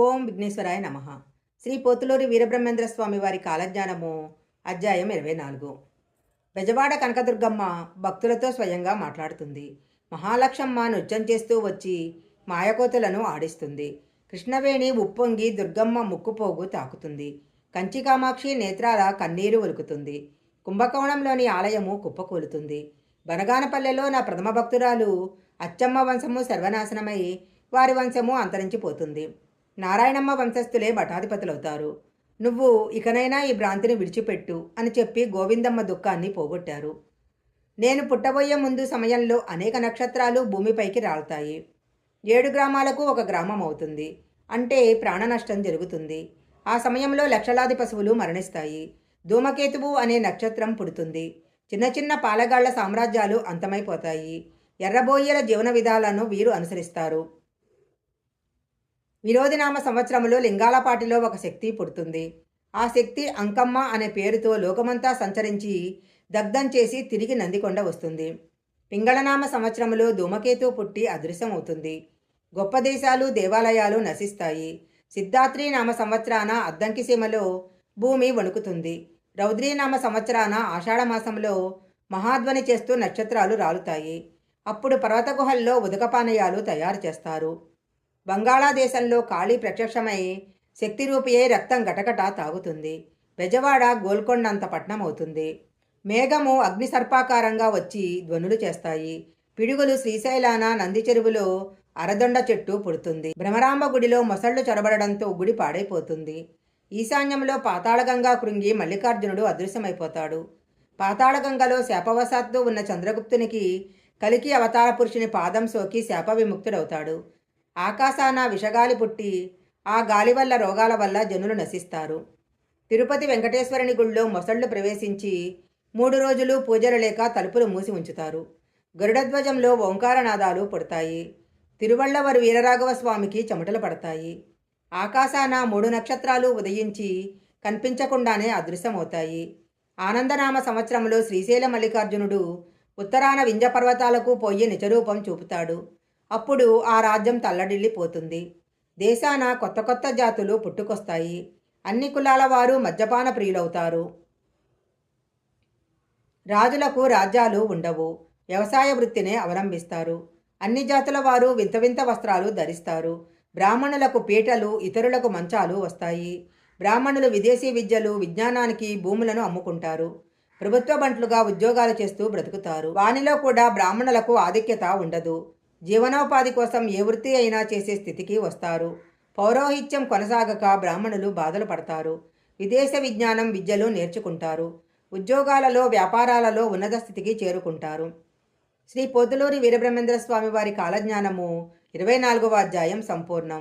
ఓం విఘ్నేశ్వరాయ నమ. శ్రీ పోతులూరి వీరబ్రహ్మేంద్ర స్వామి వారి కాలజ్ఞానము అధ్యాయం ఇరవై నాలుగు. బెజవాడ కనకదుర్గమ్మ భక్తులతో స్వయంగా మాట్లాడుతుంది. మహాలక్ష్మమ్మ నృత్యం చేస్తూ వచ్చి మాయకోతులను ఆడిస్తుంది. కృష్ణవేణి ఉప్పొంగి దుర్గమ్మ ముక్కుపోగు తాకుతుంది. కంచి కామాక్షి నేత్రాల కన్నీరు ఒలుకుతుంది కుంభకోణంలోని ఆలయము కుప్పకూలుతుంది. బనగానపల్లెలో నా ప్రథమ భక్తురాలు అచ్చమ్మ వంశము సర్వనాశనమై వారి వంశము అంతరించిపోతుంది. నారాయణమ్మ వంశస్థులే మఠాధిపతులవుతారు. నువ్వు ఇకనైనా ఈ భ్రాంతిని విడిచిపెట్టు అని చెప్పి గోవిందమ్మ దుఃఖాన్ని పోగొట్టారు. నేను పుట్టబోయే ముందు సమయంలో అనేక నక్షత్రాలు భూమిపైకి రాలుతాయి. ఏడు గ్రామాలకు ఒక గ్రామం అవుతుంది. అంటే ప్రాణ నష్టం జరుగుతుంది. ఆ సమయంలో లక్షలాది పశువులు మరణిస్తాయి. ధూమకేతువు అనే నక్షత్రం పుడుతుంది. చిన్న చిన్న పాలగాళ్ళ సామ్రాజ్యాలు అంతమైపోతాయి. ఎర్రబోయ్యల జీవన విధాలను వీరు అనుసరిస్తారు. విరోధినామ సంవత్సరంలో లింగాలపాటిలో ఒక శక్తి పుడుతుంది. ఆ శక్తి అంకమ్మ అనే పేరుతో లోకమంతా సంచరించి దగ్ధం చేసి తిరిగి నందికొండ వస్తుంది. పింగళనామ సంవత్సరంలో ధూమకేతు పుట్టి అదృశ్యమవుతుంది. గొప్ప దేశాలు దేవాలయాలు నశిస్తాయి. సిద్ధాత్రి నామ సంవత్సరాన అద్దంకి సీమలో భూమి వణుకుతుంది. రౌద్రీనామ సంవత్సరాన ఆషాఢమాసంలో మహాధ్వని చేస్తూ నక్షత్రాలు రాలుతాయి. అప్పుడు పర్వతగుహల్లో ఉదకపానీయాలు ఉదకపానయాలు తయారు చేస్తారు. బంగాళాదేశంలో ఖాళీ ప్రత్యక్షమై శక్తిరూపియే రక్తం గటగట తాగుతుంది. బెజవాడ గోల్కొండంత పట్నం అవుతుంది మేఘము అగ్నిసర్పాకారంగా వచ్చి ధ్వనులు చేస్తాయి. పిడుగులు శ్రీశైలాన నంది చెరువులో అరదొండ చెట్టు పుడుతుంది. భ్రమరాంబ గుడిలో మొసళ్ళు చొరబడడంతో గుడి పాడైపోతుంది. ఈశాన్యంలో పాతాళగంగా కృంగి మల్లికార్జునుడు అదృశ్యమైపోతాడు. పాతాళగంగలో శాపవశాత్తు ఉన్న చంద్రగుప్తునికి కలికి అవతార పురుషుని పాదం సోకి శాప విముక్తుడవుతాడు ఆకాశాన విషగాలి పుట్టి ఆ గాలి వల్ల రోగాల వల్ల జనులు నశిస్తారు. తిరుపతి వెంకటేశ్వరుని గుళ్ళో మొసళ్ళు ప్రవేశించి మూడు రోజులు పూజలు లేక తలుపులు మూసి ఉంచుతారు. గరుడధ్వజంలో ఓంకారనాదాలు పుడతాయి. తిరువళ్ళవరు వీరరాఘవ స్వామికి చెమటలు పడతాయి. ఆకాశాన మూడు నక్షత్రాలు ఉదయించి కనిపించకుండానే అదృశ్యమవుతాయి. ఆనందనామ సంవత్సరంలో శ్రీశైల మల్లికార్జునుడు ఉత్తరాన వింజ పర్వతాలకు పోయి నిజరూపం చూపుతాడు. అప్పుడు ఆ రాజ్యం తల్లడిల్లిపోతుంది. దేశాన కొత్త కొత్త జాతులు పుట్టుకొస్తాయి. అన్ని కులాల వారు మద్యపాన ప్రియులవుతారు. రాజులకు రాజ్యాలు ఉండవు. వ్యవసాయ వృత్తినే అవలంబిస్తారు. అన్ని జాతుల వారు వింత వింత వస్త్రాలు ధరిస్తారు. బ్రాహ్మణులకు పీటలు ఇతరులకు మంచాలు వస్తాయి. బ్రాహ్మణులు విదేశీ విద్యలు విజ్ఞానానికి భూములను అమ్ముకుంటారు. ప్రభుత్వ బంట్లుగా ఉద్యోగాలు చేస్తూ బ్రతుకుతారు. వానిలో కూడా బ్రాహ్మణులకు ఆధిక్యత ఉండదు. జీవనోపాధి కోసం ఏ వృత్తి అయినా చేసే స్థితికి వస్తారు. పౌరోహిత్యం కొనసాగక బ్రాహ్మణులు బాధలు పడతారు. విదేశ విజ్ఞానం విద్యలు నేర్చుకుంటారు. ఉద్యోగాలలో వ్యాపారాలలో ఉన్నత స్థితికి చేరుకుంటారు. శ్రీ పొద్దులూరి వీరబ్రహ్మేంద్ర స్వామి వారి కాలజ్ఞానము ఇరవై నాలుగవ అధ్యాయం సంపూర్ణం.